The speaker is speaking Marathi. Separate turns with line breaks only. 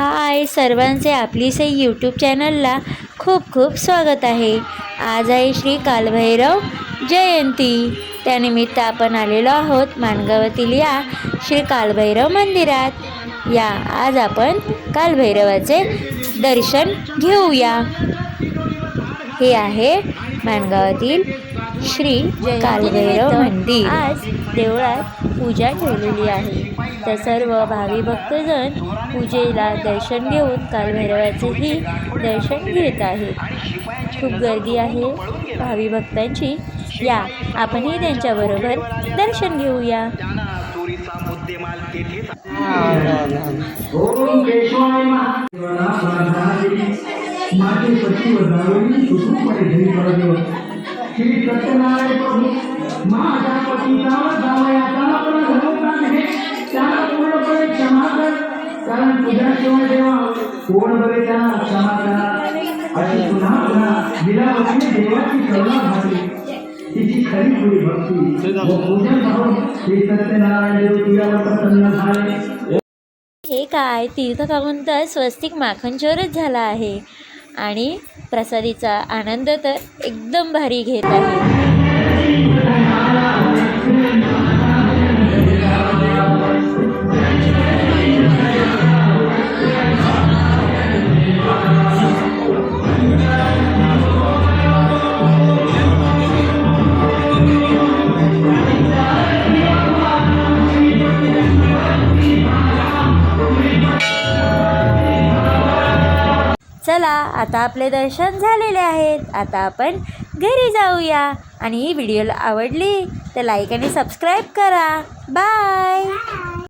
हाय सर्वांचे आपली सई यूट्यूब चॅनलला खूप खूप स्वागत आहे. आज आहे श्री कालभैरव जयंती. त्यानिमित्त आपण आलेलो आहोत माणगावातील या श्री कालभैरव मंदिरात. या आज आपण कालभैरवाचे दर्शन घेऊया. हे आहे माणगावातील श्री कालभैरव मंदिर. आज देवळात पूजा ठेवलेली आहे. तर सर्व भावी भक्तजण पूजेला दर्शन घेऊन कालभैरवाचेही दर्शन घेत आहेत. खूप गर्दी आहे. भावी भक्तांची. या आपणही त्यांच्याबरोबर दर्शन घेऊया.
ओम केशवाय माझे पती वजावली सुखरूपणे घरी पडलो श्री सत्यनारायण प्रभू माझ्या पतीचा जावया त्याला पण धर्मप्राण आहे. त्याला पूर्णपणे क्षमा कर कारण तुझ्याशिवाय देवा कोण बरे त्याला क्षमा करा अशी पुन्हा पुन्हा विलावतीने देवाची करुणा झाली. तिची खरी खुरी भक्ती. व पूजन करून श्री सत्यनारायण देव तुझ्यावर प्रसन्न झाले.
हे काय तीर्थ खाऊन तर स्वस्तिक माखन चोरच झाला आहे. आणि प्रसादीचा आनंद तर एकदम भारी घेत आहे. चला आता आपले दर्शन झालेले आहेत. आता आपण घरी जाऊया. आणि ही व्हिडिओला आवडली तर लाईक आणि सबस्क्राईब करा. बाय